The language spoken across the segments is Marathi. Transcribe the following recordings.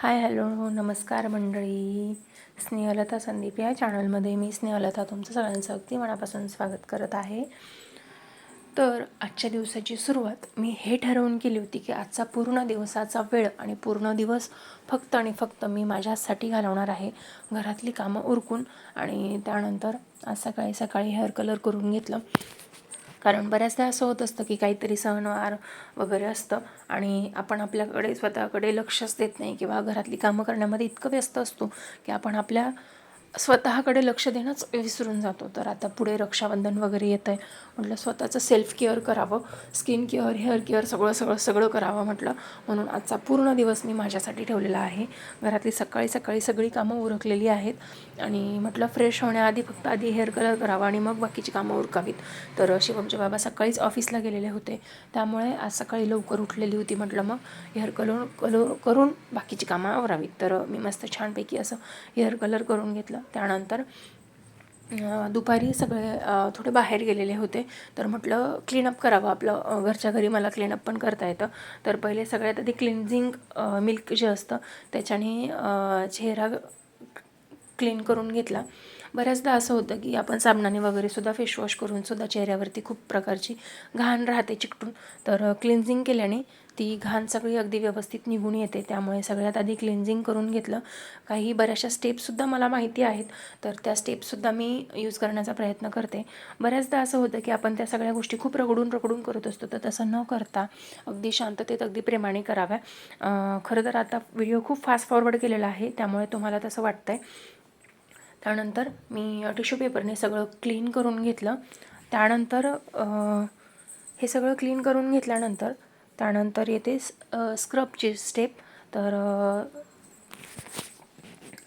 हाय हॅलो नमस्कार मंडळी. स्नेहलता संदीप या चॅनलमध्ये मी स्नेहलता तुमचं सगळ्यांचं अगदी मनापासून स्वागत करत आहे. तर आजच्या दिवसाची सुरुवात मी हे ठरवून केली होती की आजचा पूर्ण दिवसाचा वेळ आणि पूर्ण दिवस फक्त आणि फक्त मी माझ्यासाठी घालवणार आहे. घरातली कामं उरकून आणि त्यानंतर आज सकाळी सकाळी हेअर कलर करून घेतलं. कारण बऱ्याचदा असं होत असतं की काहीतरी सणवार वगैरे असतं आणि आपण आपल्याकडे स्वतःकडे लक्षच देत नाही किंवा घरातली कामं करण्यामध्ये इतकं व्यस्त असतो की आपण आपल्या स्वतःकडे लक्ष देणंच विसरून जातो. तर आता पुढे रक्षाबंधन वगैरे येतं आहे म्हटलं स्वतःचं सेल्फ केअर करावं. स्किन केअर हेअर केअर सगळं सगळं सगळं करावं म्हटलं. म्हणून आजचा पूर्ण दिवस मी माझ्यासाठी ठेवलेला आहे. घरातली सकाळी सकाळी सगळी कामं उरकलेली आहेत. आणि म्हटलं फ्रेश होण्याआधी फक्त आधी हेअर कलर करावा आणि मग बाकीची कामं उरकावीत. तर शिवमचे बाबा सकाळीच ऑफिसला गेलेले होते. त्यामुळे आज सकाळी लवकर उठलेली होती. म्हटलं मग हेअर कलर कलर करून बाकीची कामं आवरावीत. तर मी मस्त छानपैकी असं हेअर कलर करून घेतलं. त्यानंतर दुपारी सगळे थोडे बाहेर गेलेले होते. तर म्हटलं क्लीनअप करावं आपलं घरच्या घरी मला क्लीनअप पण करता येतं. तर पहिले सगळ्यात आधी क्लिन्झिंग मिल्क जे असतं त्याच्याने चेहरा क्लीन करून घेतला. बऱ्याचदा असं होतं की आपण साबणाने वगैरे सुद्धा फेसवॉश करून सुद्धा चेहऱ्यावरती खूप प्रकारची घाण राहते चिकटून. तर क्लिन्झिंग केल्याने ती घाण सगळी अगदी व्यवस्थित निघून येते. त्यामुळे सगळ्यात आधी क्लिन्झिंग करून घेतलं. काही बऱ्याचशा स्टेप्ससुद्धा मला माहिती आहेत. तर त्या स्टेप्ससुद्धा मी यूज करण्याचा प्रयत्न करते. बऱ्याचदा असं होतं की आपण त्या सगळ्या गोष्टी खूप रगडून रगडून करत असतो. तर तसं न करता अगदी शांततेत अगदी प्रेमाने कराव्या. खरं तर आता व्हिडिओ खूप फास्ट फॉरवर्ड केलेला आहे. त्यामुळे तुम्हाला तसं वाटतं आहे त्यानंतर मी टिश्यू पेपरने सगळं क्लीन करून घेतलं. त्यानंतर हे सगळं क्लीन करून घेतल्यानंतर त्यानंतर येते स्क्रबची स्टेप. तर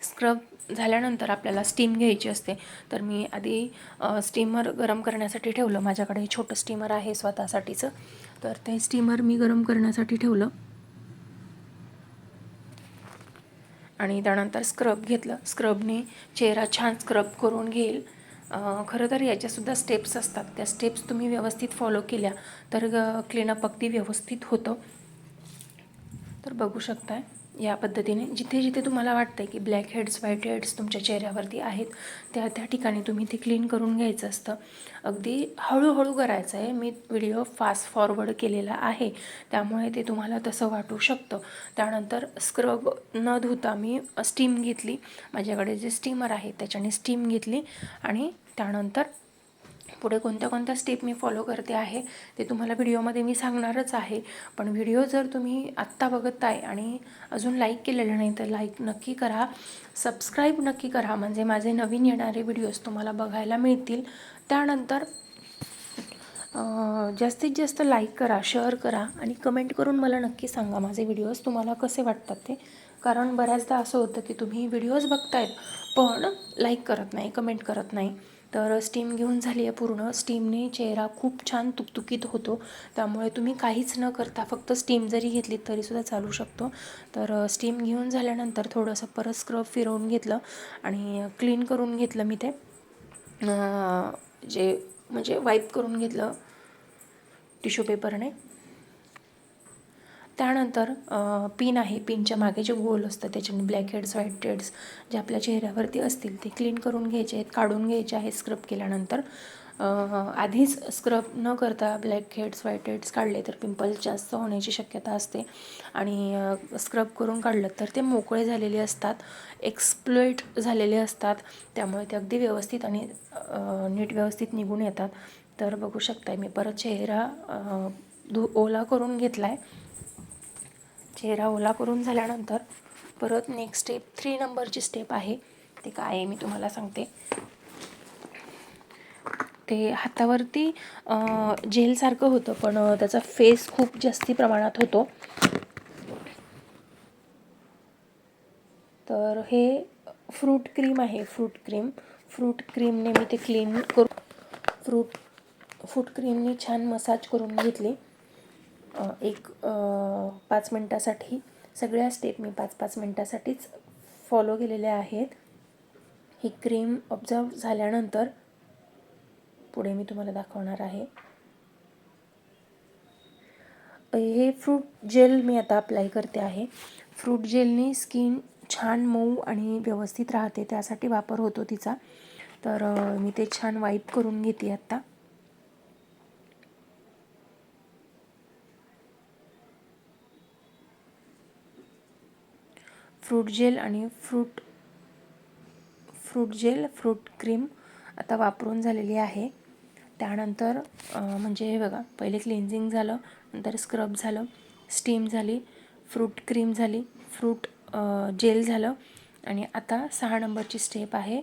स्क्रब झाल्यानंतर आपल्याला स्टीम घ्यायची असते. तर मी आधी स्टीमर गरम करण्यासाठी ठेवलं. माझ्याकडे छोटं स्टीमर आहे स्वतःसाठीचं. तर ते स्टीमर मी गरम करण्यासाठी ठेवलं. आणि त्यानंतर स्क्रब घेतलं. स्क्रबने चेहरा छान स्क्रब करून घेईल. खरं तर याच्यासुद्धा स्टेप्स असतात. त्या स्टेप्स तुम्ही व्यवस्थित फॉलो केल्या तर क्लीनअप अगदी व्यवस्थित होतं. तर बघू शकताय. या पद्धतीने. जिथे जिथे तुम्हाला वाटतं की ब्लॅक हेड्स व्हाईट हेड्स तुमच्या चेहऱ्यावरती आहेत त्या त्या ठिकाणी तुम्ही ते क्लीन करून घ्यायचं असतं. अगदी हळूहळू करायचं आहे मी व्हिडिओ फास्ट फॉरवर्ड केलेला आहे. त्यामुळे ते तुम्हाला तसं वाटू शकतं. त्यानंतर स्क्रब न धुता मी स्टीम घेतली. माझ्याकडे जे स्टीमर आहे त्याच्याने स्टीम घेतली. आणि त्यानंतर पुढे कोणत्या कोणत्या स्टेप मी फॉलो करते आहे ते तुम्हाला व्हिडिओमध्ये मी सांगणारच आहे. पण व्हिडिओ जर तुम्ही आत्ता बघत आहे आणि अजून लाईक केलेलं नाही तर लाईक नक्की करा. सबस्क्राईब नक्की करा. म्हणजे माझे नवीन येणारे व्हिडिओज तुम्हाला बघायला मिळतील. त्यानंतर जास्तीत जास्त लाईक करा शेअर करा आणि कमेंट करून मला नक्की सांगा माझे व्हिडिओज तुम्हाला कसे वाटतात ते. कारण बऱ्याचदा असं होतं की तुम्ही व्हिडिओज बघतायत पण लाईक करत नाही कमेंट करत नाही. तर स्टीम घेऊन झाली आहे पूर्ण. स्टीमने चेहरा खूप छान तुकतुकीत होतो. त्यामुळे तुम्ही काहीच न करता फक्त स्टीम जरी घेतली तरीसुद्धा चालू शकतो. तर स्टीम घेऊन झाल्यानंतर थोडंसं परत स्क्रब फिरवून घेतलं आणि क्लीन करून घेतलं मी ते. जे म्हणजे वाईप करून घेतलं टिश्यू पेपरने त्यानंतर पिन आहे. पिनच्या मागे जे गोल असतं त्याच्याने ब्लॅक हेड्स व्हाईट हेड्स जे आपल्या चेहऱ्यावरती असतील ते क्लीन करून घ्यायचे आहेत काढून घ्यायचे आहेत स्क्रब केल्यानंतर. आधीच स्क्रब न करता ब्लॅक हेड्स व्हाईट हेड्स काढले तर पिंपल्स जास्त होण्याची शक्यता असते. आणि स्क्रब करून काढलं तर ते मोकळे झालेले असतात एक्सप्लोइट झालेले असतात. त्यामुळे ते अगदी व्यवस्थित आणि नीट व्यवस्थित निघून येतात. तर बघू शकताय मी परत चेहरा धु ओला करून घेतला आहे चेहरा ओला करून झाल्यानंतर परत नेक्स्ट स्टेप थ्री नंबरची स्टेप आहे. ते काय आहे मी तुम्हाला सांगते. ते हातावरती जेलसारखं होतं पण त्याचा फेस खूप जास्ती प्रमाणात होतो. तर हे फ्रूट क्रीम आहे फ्रूट क्रीम फ्रूट क्रीमने मी ते क्लीन करू फ्रूट फ्रूट क्रीमने छान मसाज करून घेतली. एक पाच मिनटासाठी सगळ्या स्टेप मी पाच पाच मिनटासाठीच फॉलो केलेल्या आहेत. ही क्रीम ऑब्झर्व झाल्यानंतर पुढे मी तुम्हाला दाखवणार आहे. हे फ्रूट जेल मी आता अप्लाय करते आहे. फ्रूट जेलने स्किन छान मऊ आणि व्यवस्थित राहते त्यासाठी वापर होतो तिचा. तर मी ते छान वाईप करून घेते आत्ता फ्रूट जेल आणि fruit fruit gel fruit cream आता वापरून झालेली आहे. त्यानंतर म्हणजे हे बघा पहिले क्लिन्झिंग झालं नंतर स्क्रब झालं स्टीम झाली फ्रूट क्रीम झाली फ्रूट जेल झालं आणि आता सहा नंबरची स्टेप आहे.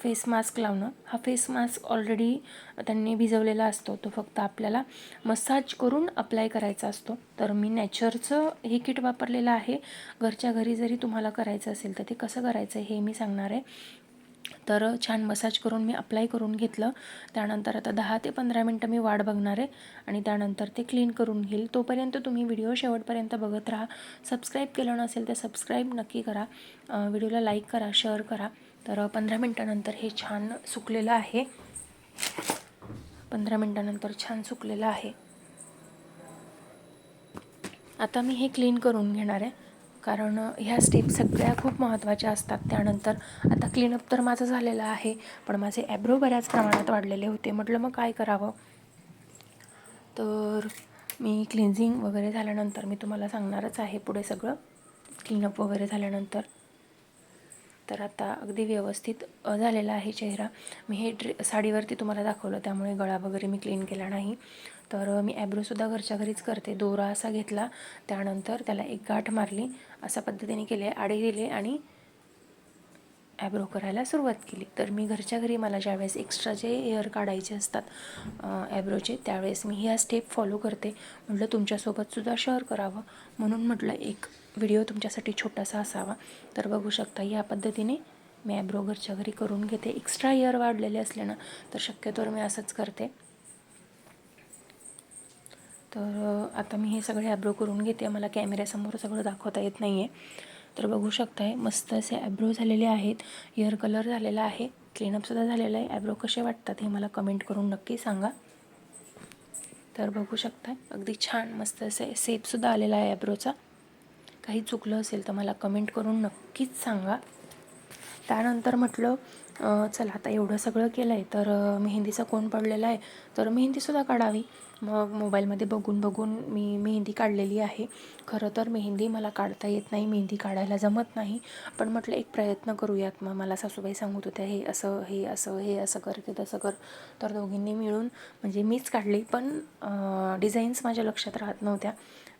फेस मास्क लावणं. हा फेस मास्क ऑलरेडी त्यांनी भिजवलेला असतो. तो फक्त आपल्याला मसाज करून अप्लाय करायचा असतो. तर मी नॅचरचं हे किट वापरलेलं आहे. घरच्या घरी जरी तुम्हाला करायचं असेल तर ते कसं करायचं हे मी सांगणार आहे. तर छान मसाज करून मी अप्लाय करून घेतलं. त्यानंतर आता दहा ते पंधरा मिनटं मी वाट बघणार आहे. आणि त्यानंतर ते क्लीन करून घेईल. तोपर्यंत तुम्ही व्हिडिओ शेवटपर्यंत बघत राहा. सबस्क्राईब केलं नसेल तर सबस्क्राईब नक्की करा. व्हिडिओला लाईक करा शेअर करा. तर पंधरा मिनटानंतर हे छान सुकलेलं आहे. पंधरा मिनटानंतर छान सुकलेलं आहे. आता मी हे क्लीन करून घेणार आहे. कारण ह्या स्टेप सगळ्या खूप महत्त्वाच्या असतात. त्यानंतर आता क्लीनअप तर माझं झालेलं आहे. पण माझे ॲब्रो बऱ्याच प्रमाणात वाढलेले होते. म्हटलं मग काय करावं? तर मी क्लिन्झिंग वगैरे झाल्यानंतर मी तुम्हाला सांगणारच आहे पुढे सगळं. क्लीनअप वगैरे झाल्यानंतर. तर आता अगदी व्यवस्थित झालेला आहे चेहरा. मी हे ड्रे साडीवरती तुम्हाला दाखवलं त्यामुळे गळा वगैरे मी क्लीन केला नाही. तर मी ॲब्रोसुद्धा घरच्या घरीच करते. दोरा असा घेतला त्यानंतर त्याला एक गाठ मारली. अशा पद्धतीने केले आडे दिले आणि ॲब्रो करायला सुरुवात केली. तर मी घरच्या घरी मला ज्यावेळेस एक्स्ट्रा जे हेअर काढायचे असतात ॲब्रोचे त्यावेळेस मी ह्या स्टेप फॉलो करते. म्हटलं तुमच्यासोबतसुद्धा शेअर करावं. म्हणून म्हटलं एक व्हिडिओ तुमच्यासाठी छोटासा असावा. तर बघू शकता या पद्धतीने मी ॲब्रो घरच्या घरी करून घेते. एक्स्ट्रा इयर वाढलेले असले ना तर शक्यतोवर मी असंच करते. तर आता मी हे सगळे ॲब्रो करून घेते. मला कॅमेऱ्यासमोर सगळं दाखवता येत नाही आहे तर बघू शकताय मस्त असे ॲब्रो झालेले आहेत. इयर कलर झालेला आहे. क्लीनअपसुद्धा झालेला आहे. ॲब्रो कसे वाटतात हे मला कमेंट करून नक्की सांगा. तर बघू शकताय अगदी छान मस्त असे सेपसुद्धा आलेला आहे ॲब्रोचा काही चुकलं असेल तर मला कमेंट करून नक्कीच सांगा. त्यानंतर म्हटलं चला आता एवढं सगळं केलं आहे तर मेहंदीचा कोण पडलेला आहे? तर मेहंदीसुद्धा काढावी. मग मोबाईलमध्ये बघून बघून मी मेहंदी काढलेली आहे. खरं तर मेहंदी मला काढता येत नाही मेहंदी काढायला जमत नाही. पण म्हटलं एक प्रयत्न करूयात मग. मला सासूबाई सांगत होत्या हे असं हे असं हे असं कर ते तसं कर. तर दोघींनी मिळून म्हणजे मीच काढली पण डिझाईन्स माझ्या लक्षात राहत नव्हत्या.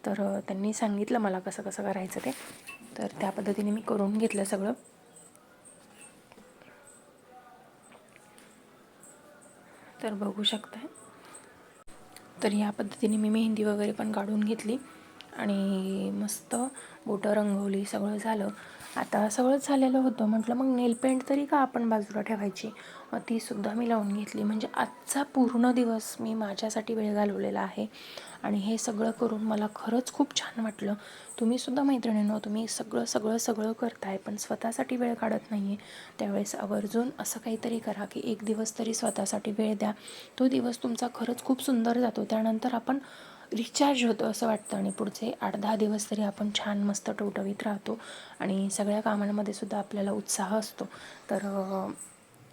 तर त्यांनी सांगितलं मला कसं कसं करायचं ते. तर त्या पद्धतीने मी करून घेतलं सगळं. तर बघू शकताय. तर या पद्धतीने मी मेहंदी वगैरे पण काढून घेतली. आणि मस्त बोटं रंगवली सगळं झालं. आता सगळंच झालेलं होतं. म्हटलं मग नेल पेंट तरी का आपण बाजूला ठेवायची? मग तीसुद्धा मी लावून घेतली. म्हणजे आजचा पूर्ण दिवस मी माझ्यासाठी वेळ घालवलेला आहे. आणि हे सगळं करून मला खरंच खूप छान वाटलं. तुम्हीसुद्धा मैत्रिणींनो तुम्ही सगळं सगळं सगळं करताय पण स्वतःसाठी वेळ काढत नाही आहे त्यावेळेस आवर्जून असं काहीतरी करा की एक दिवस तरी स्वतःसाठी वेळ द्या. तो दिवस तुमचा खरंच खूप सुंदर जातो. त्यानंतर आपण रिचार्ज होतो असं वाटतं आणि पुढचे आठ दहा दिवस तरी आपण छान मस्त टवटवीत राहतो आणि सगळ्या कामांमध्ये सुद्धा आपल्याला उत्साह असतो. तर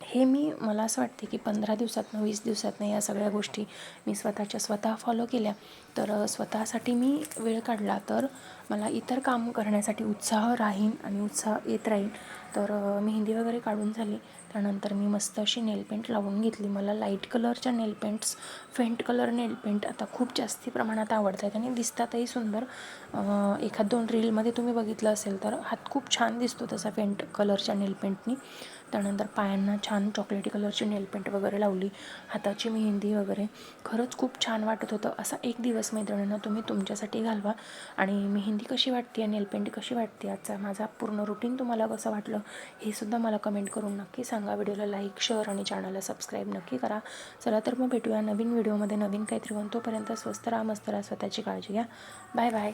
हे मी मला असं वाटते की पंधरा दिवसातनं वीस दिवसातनं या सगळ्या गोष्टी मी स्वतःच्या स्वतः फॉलो केल्या. तर स्वतःसाठी मी वेळ काढला तर मला इतर काम करण्यासाठी उत्साह राहीन आणि उत्साह येत राहील तर मेहंदी वगैरे काढून झाली. त्यानंतर मी मस्त अशी नेल पेंट लावून घेतली. मला लाइट कलरच्या nail paints faint colour nail paint आता खूप जास्ती प्रमाणात आवडत आहेत आणि दिसतातही सुंदर. एखाद दोन रीलमध्ये तुम्ही बघितलं असेल तर हात खूप छान दिसतो तसा फेंट कलरच्या नेलपेंटनी त्यानंतर पायांना छान चॉकलेटी कलरची नेल पेंट वगैरे लावली. हाताची मेहंदी वगैरे. खरंच खूप छान वाटत होतं. असा एक दिवस मैत्रिणींना तुम्ही तुमच्यासाठी घालवा आणि मेहंदी कशी वाटते आहे नेलपेंट कशी वाटते आजचा माझा पूर्ण रुटीन तुम्हाला कसं वाटलं हे सुद्धा मला कमेंट करून नक्की सांगा. व्हिडिओला लाईक शेअर आणि चॅनलला सबस्क्राईब नक्की करा. चला तर मग भेटूया नवीन व्हिडिओमध्ये नवीन काहीतरी होऊन तोपर्यंत स्वस्त राहा मस्त राहा. स्वतःची काळजी घ्या. Bye bye